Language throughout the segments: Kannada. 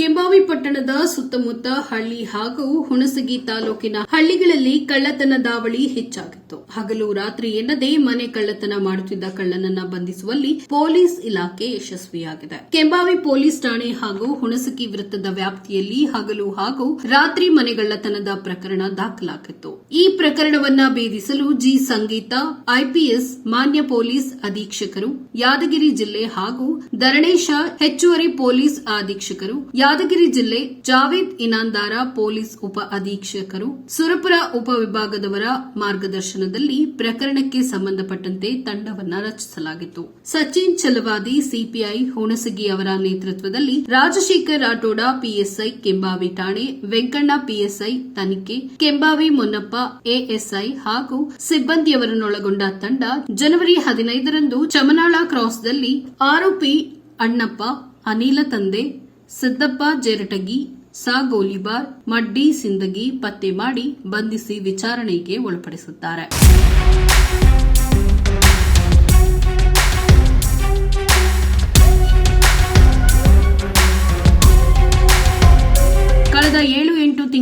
ಕೆಂಬಾವಿ ಪಟ್ಟಣದ ಸುತ್ತಮುತ್ತ ಹಳ್ಳಿ ಹಾಗೂ ಹುಣಸಗಿ ತಾಲೂಕಿನ ಹಳ್ಳಿಗಳಲ್ಲಿ ಕಳ್ಳತನ ದಾವಳಿ ಹೆಚ್ಚಾಗಿತ್ತು. ಹಗಲು ರಾತ್ರಿ ಎನ್ನದೇ ಮನೆ ಕಳ್ಳತನ ಮಾಡುತ್ತಿದ್ದ ಕಳ್ಳನನ್ನ ಬಂಧಿಸುವಲ್ಲಿ ಪೊಲೀಸ್ ಇಲಾಖೆ ಯಶಸ್ವಿಯಾಗಿದೆ. ಕೆಂಬಾವಿ ಪೊಲೀಸ್ ಠಾಣೆ ಹಾಗೂ ಹುಣಸಗಿ ವೃತ್ತದ ವ್ಯಾಪ್ತಿಯಲ್ಲಿ ಹಗಲು ಹಾಗೂ ರಾತ್ರಿ ಮನೆಗಳ್ಳತನದ ಪ್ರಕರಣ ದಾಖಲಾಗಿತ್ತು. ಈ ಪ್ರಕರಣವನ್ನ ಭೇದಿಸಲು ಜಿ ಸಂಗೀತ ಐಪಿಎಸ್ ಮಾನ್ಯ ಪೊಲೀಸ್ ಅಧೀಕ್ಷಕರು, ಯಾದಗಿರಿ ಜಿಲ್ಲೆ ಹಾಗೂ ಧರಣೇಶ ಹೆಚ್ಚುವರಿ ಪೊಲೀಸ್ ಅಧೀಕ್ಷಕರು ಯಾದಗಿರಿ ಜಿಲ್ಲೆ ಜಾವೇದ್ ಇನಾಂದಾರ ಪೊಲೀಸ್ ಉಪ ಅಧೀಕ್ಷಕರು ಸುರಪುರ ಉಪವಿಭಾಗದವರ ಮಾರ್ಗದರ್ಶನದಲ್ಲಿ ಪ್ರಕರಣಕ್ಕೆ ಸಂಬಂಧಪಟ್ಟಂತೆ ತಂಡವನ್ನು ರಚಿಸಲಾಗಿತ್ತು. ಸಚಿನ್ ಚಲವಾದಿ ಸಿಪಿಐ ಹುಣಸಗಿ ಅವರ ನೇತೃತ್ವದಲ್ಲಿ ರಾಜಶೇಖರ್ ರಾಠೋಡ, ಪಿಎಸ್ಐ ಕೆಂಬಾವಿ ಠಾಣೆ, ವೆಂಕಣ್ಣ ಪಿಎಸ್ಐ ತನಿಖೆ, ಕೆಂಬಾವಿ ಮೊನ್ನಪ್ಪ, ಎಎಸ್ಐ ಹಾಗೂ ಸಿಬ್ಬಂದಿಯವರನ್ನೊಳಗೊಂಡ ತಂಡ ಜನವರಿ ಹದಿನೈದರಂದು ಚಮನಾಳ ಕ್ರಾಸ್ದಲ್ಲಿ ಆರೋಪಿ ಅಣ್ಣಪ್ಪ, ಅನಿಲ ತಂದೆ ಸಿದ್ದಪ್ಪ ಜೇರಟಗಿ ಸಾಗೋಲಿಬಾರ್ ಮಡ್ಡಿ ಸಿಂದಗಿ ಪತ್ತೆ ಮಾಡಿ ಬಂಧಿಸಿ ವಿಚಾರಣೆಗೆ ಒಳಪಡಿಸುತ್ತಾರೆ.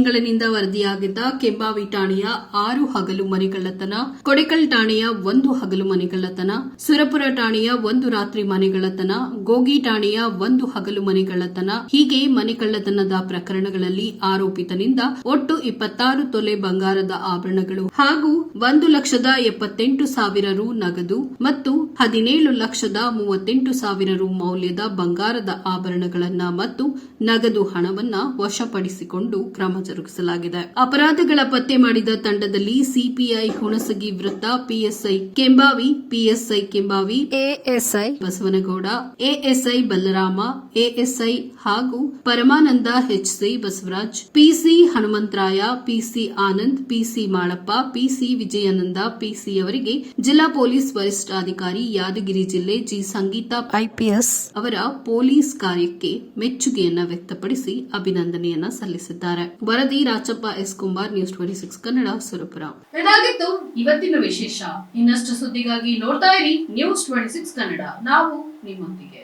ತಿಂಗಳಿನಿಂದ ವರದಿಯಾಗಿದ್ದ ಕೆಂಬಾವಿ ಠಾಣೆಯ ಆರು ಹಗಲು ಮನೆಗಳ್ಳತನ, ಕೊಡೆಕಲ್ ಠಾಣೆಯ ಒಂದು ಹಗಲು ಮನೆಗಳ್ಳತನ, ಸುರಪುರ ಠಾಣೆಯ ಒಂದು ರಾತ್ರಿ ಮನೆಗಳ್ಳತನ, ಗೋಗಿ ಠಾಣೆಯ ಒಂದು ಹಗಲು ಮನೆಗಳ್ಳತನ, ಹೀಗೆ ಮನೆಗಳ್ಳತನದ ಪ್ರಕರಣಗಳಲ್ಲಿ ಆರೋಪಿತನಿಂದ ಒಟ್ಟು ಇಪ್ಪತ್ತಾರು ತೊಲೆ ಬಂಗಾರದ ಆಭರಣಗಳು ಹಾಗೂ ಒಂದು ಲಕ್ಷದ ಎಪ್ಪತ್ತೆಂಟು ಸಾವಿರ ರು ನಗದು ಮತ್ತು ಹದಿನೇಳು ಲಕ್ಷದ ಮೂವತ್ತೆಂಟು ಸಾವಿರ ರು ಮೌಲ್ಯದ ಬಂಗಾರದ ಆಭರಣಗಳನ್ನು ಮತ್ತು ನಗದು ಹಣವನ್ನು ವಶಪಡಿಸಿಕೊಂಡು ಕ್ರಮ ಜರುಗಿಸಲಾಗಿದೆ ಅಪರಾಧಗಳ ಪತ್ತೆ ಮಾಡಿದ ತಂಡದಲ್ಲಿ ಸಿಪಿಐ ಹುಣಸಗಿ ವೃತ್ತ PSI Kembhavi PSI Kembhavi ASI Basavanagouda ASI Balarama ASI ಹಾಗೂ Paramananda HC Basavaraj PC Hanumantharaya PC Anand PC Malappa PC Vijayananda PC ಅವರಿಗೆ ಜಿಲ್ಲಾ ಪೊಲೀಸ್ ವರಿಷ್ಠಾಧಿಕಾರಿ ಯಾದಗಿರಿ ಜಿಲ್ಲೆ ಜಿ ಸಂಗೀತ ಐಪಿಎಸ್ ಅವರ ಪೊಲೀಸ್ ಕಾರ್ಯಕ್ಕೆ ಮೆಚ್ಚುಗೆಯನ್ನ ವ್ಯಕ್ತಪಡಿಸಿ ಅಭಿನಂದನೆಯನ್ನ ಸಲ್ಲಿಸಿದ್ದಾರೆ. ವರದಿ Rachappa S Kumar news twenty six Kannada Surapura. ಇದಾಗಿತ್ತು ಇವತ್ತಿನ ವಿಶೇಷ. ಇನ್ನಷ್ಟು ಸುದ್ದಿಗಾಗಿ ನೋಡ್ತಾ ಇರಿ ನ್ಯೂಸ್ ಟ್ವೆಂಟಿ ಸಿಕ್ಸ್ ಕನ್ನಡ. ನಾವು ನಿಮ್ಮೊಂದಿಗೆ.